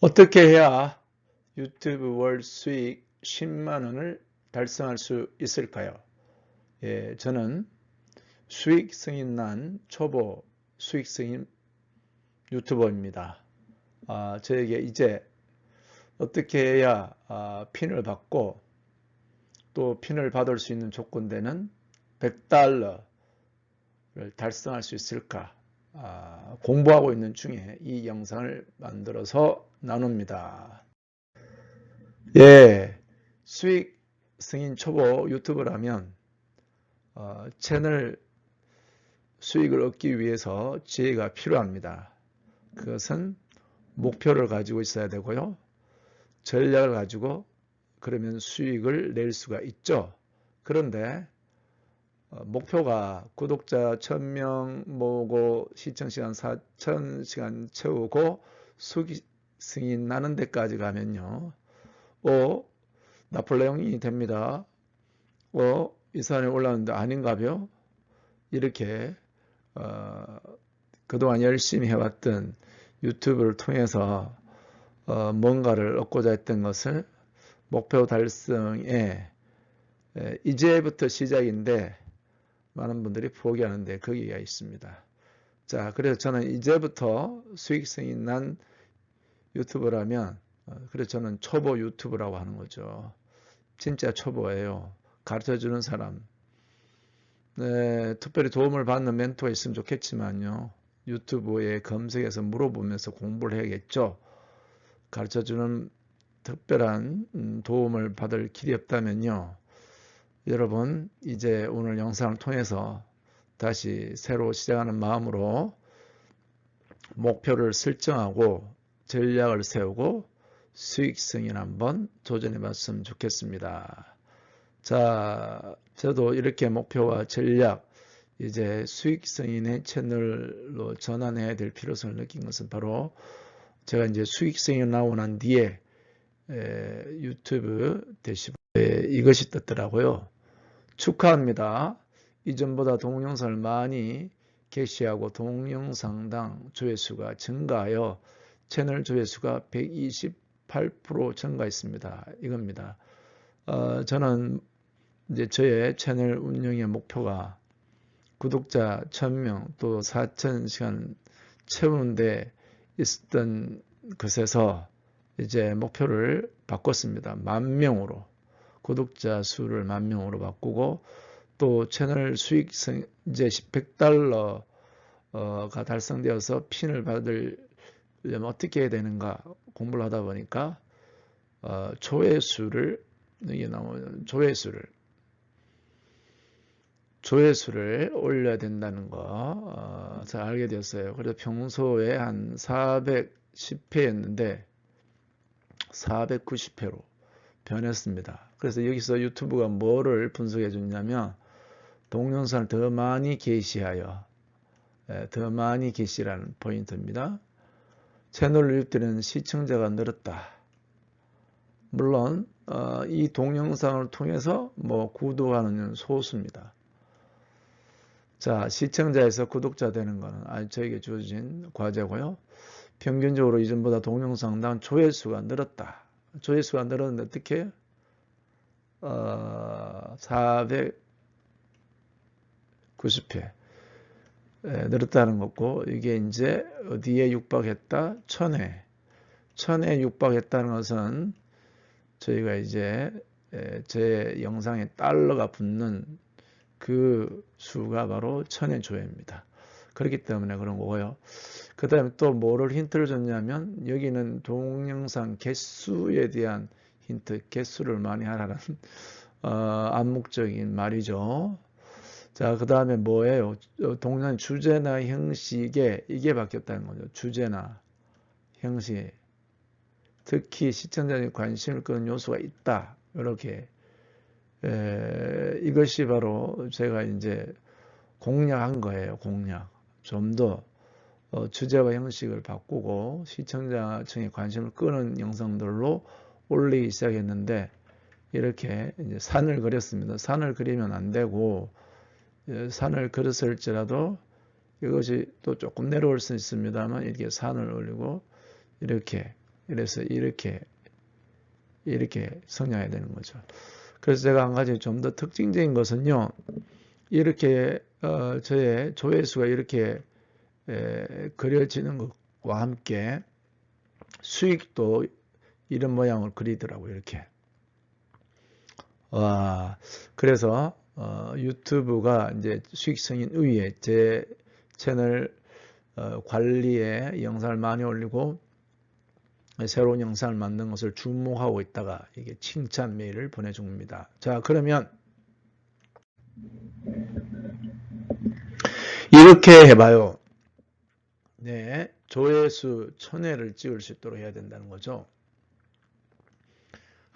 어떻게 해야 유튜브 월 수익 10만 원을 달성할 수 있을까요? 예, 저는 수익 승인 난 초보 수익 승인 유튜버입니다. 아, 저에게 이제 어떻게 해야 아, 핀을 받고 또 핀을 받을 수 있는 조건되는 100달러를 달성할 수 있을까 아, 공부하고 있는 중에 이 영상을 만들어서 나눕니다. 예, 수익 승인 초보 유튜브라면 어, 채널 수익을 얻기 위해서 지혜가 필요합니다. 그것은 목표를 가지고 있어야 되고요. 전략을 가지고 그러면 수익을 낼 수가 있죠. 그런데 어, 목표가 구독자 1000명 모으고 시청시간 4000시간 채우고 수익 승인 나는 데까지 가면요. 어, 나폴레옹이 됩니다. 어, 이 산에 올라오는데 아닌가벼? 이렇게 어, 그동안 열심히 해왔던 유튜브를 통해서 어, 뭔가를 얻고자 했던 것을 목표 달성에 에, 이제부터 시작인데 많은 분들이 포기하는데 거기가 있습니다. 자, 그래서 저는 이제부터 수익성이 난 유튜브라면 어, 그래서 저는 초보 유튜브라고 하는 거죠. 진짜 초보예요. 가르쳐주는 사람. 네, 특별히 도움을 받는 멘토가 있으면 좋겠지만요. 유튜브에 검색해서 물어보면서 공부를 해야겠죠. 가르쳐주는 특별한 음, 도움을 받을 길이 없다면요. 여러분 이제 오늘 영상을 통해서 다시 새로 시작하는 마음으로 목표를 설정하고 전략을 세우고 수익성인 한번 도전해 봤으면 좋겠습니다. 자, 저도 이렇게 목표와 전략, 이제 수익성인의 채널로 전환해야 될 필요성을 느낀 것은 바로 제가 이제 수익성이 나오고 난 뒤에 에, 유튜브 대시보에 이것이 떴더라고요. 축하합니다. 이전보다 동영상을 많이 게시하고 동영상당 조회수가 증가하여 채널 조회수가 128% 증가했습니다. 이겁니다. 어, 저는 이제 저의 채널 운영의 목표가 구독자 1000명 또 4000시간 채우는데 있었던 것에서 이제 목표를 바꿨습니다. 만 명으로 구독자 수를 만 명으로 바꾸고 또 채널 수익성 이제 100달러가 달성되어서 핀을 받을 려면 어떻게 해야 되는가 공부를 하다 보니까 어, 조회수를 이게 나오면 조회수를 조회수를 올려야 된다는 거 어, 잘 알게 되었어요. 그래서 평소에 한 410회였는데 490회로 변했습니다. 그래서 여기서 유튜브가 뭐를 분석해 줬냐면 동영상을 더 많이 게시하여 예, 더 많이 게시라는 포인트입니다. 채널 유입되는 시청자가 늘었다. 물론 어, 이 동영상을 통해서 뭐 구독하는 소수입니다. 자 시청자에서 구독자 되는 것은 아주 저에게 주어진 과제고요. 평균적으로 이전보다 동영상당 조회수가 늘었다. 조회수가 늘었는데 어떻게? 어, 490회 늘었다는 거고 이게 이제 어디에 육박했다? 천회. 천회 육박했다는 것은 저희가 이제 제 영상에 달러가 붙는 그 수가 바로 천회 조회입니다. 그렇기 때문에 그런 거고요. 그 다음에 또 뭐를 힌트를 줬냐면 여기는 동영상 개수에 대한 힌트, 개수를 많이 하라는 어, 암묵적인 말이죠. 자, 그 다음에 뭐예요? 동영상 주제나 형식에 이게 바뀌었다는 거죠. 주제나 형식. 특히 시청자의 관심을 끄는 요소가 있다. 이렇게 에, 이것이 바로 제가 이제 공략한 거예요. 공략. 좀더 어, 주제와 형식을 바꾸고 시청자층의 관심을 끄는 영상들로 올리기 시작했는데 이렇게 산을 그렸습니다. 산을 그리면 안 되고 예, 산을 그렸을지라도 이것이 또 조금 내려올 수 있습니다만 이렇게 산을 올리고 이렇게 이래서 이렇게 이렇게 성장해야 되는 거죠. 그래서 제가 한 가지 좀 더 특징적인 것은요. 이렇게 어, 저의 조회수가 이렇게 에, 그려지는 것과 함께 수익도 이런 모양을 그리더라고요. 이렇게. 와, 그래서 어, 유튜브가 이제 수익성인 위에 제 채널 어, 관리에 영상을 많이 올리고 새로운 영상을 만든 것을 주목하고 있다가 이게 칭찬 메일을 보내줍니다. 자, 그러면 이렇게 해봐요. 네, 조회수 천회를 찍을 수 있도록 해야 된다는 거죠.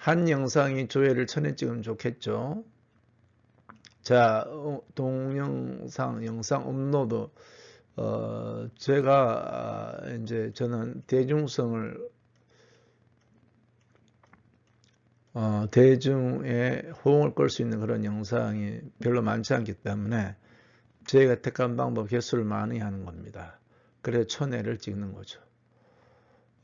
한 영상이 조회를 천회 찍으면 좋겠죠. 자, 어, 동영상, 영상 업로드. 어, 제가 아, 이제 저는 대중성을 어, 대중의 호응을 끌 수 있는 그런 영상이 별로 많지 않기 때문에 저희가 택한 방법 개수를 많이 하는 겁니다. 그래서 천회를 찍는 거죠.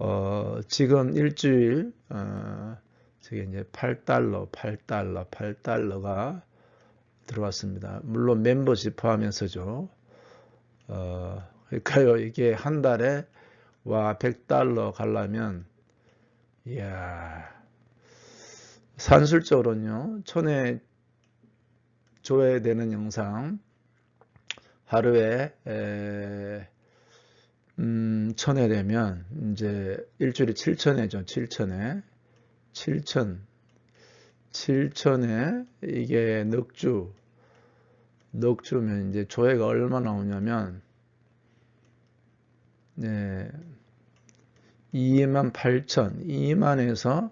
어, 지금 일주일 어, 저게 이제 8달러, 8달러, 8달러가 들어왔습니다. 물론 멤버십 포함해서죠. 어, 그러니까요, 이게 한 달에 와 100달러 가려면 이야 산술적으로는요, 천에 조회되는 영상 하루에 에, 음, 천회 되면 이제 일주일에 7천회죠. 7천회. 7천. 7천에 이게 넉주 넉주면 이제 조회가 얼마 나오냐면 네. 2만 8천 2만에서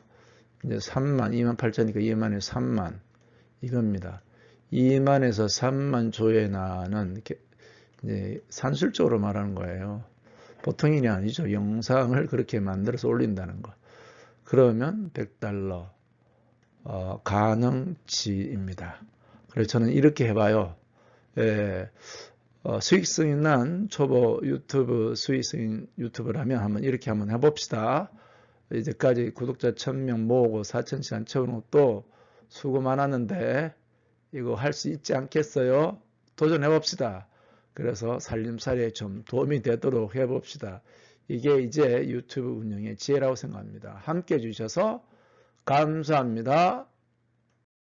이제 3만 2만 8천이니까 2만에서 3만 이겁니다. 2만에서 3만 조회 나는 이제 산술적으로 말하는 거예요. 보통이 아니죠. 영상을 그렇게 만들어서 올린다는 거. 그러면 100달러 어, 가능치입니다. 그래서 저는 이렇게 해봐요. 예, 어, 수익성 있는 초보 유튜브 수익성 유튜브를 하면 한번 이렇게 한번 해봅시다. 이제까지 구독자 1000명 모으고 4000시간 채우는 것도 수고 많았는데 이거 할 수 있지 않겠어요? 도전해 봅시다. 그래서 살림살이에 좀 도움이 되도록 해 봅시다. 이게 이제 유튜브 운영의 지혜라고 생각합니다. 함께 해주셔서 감사합니다.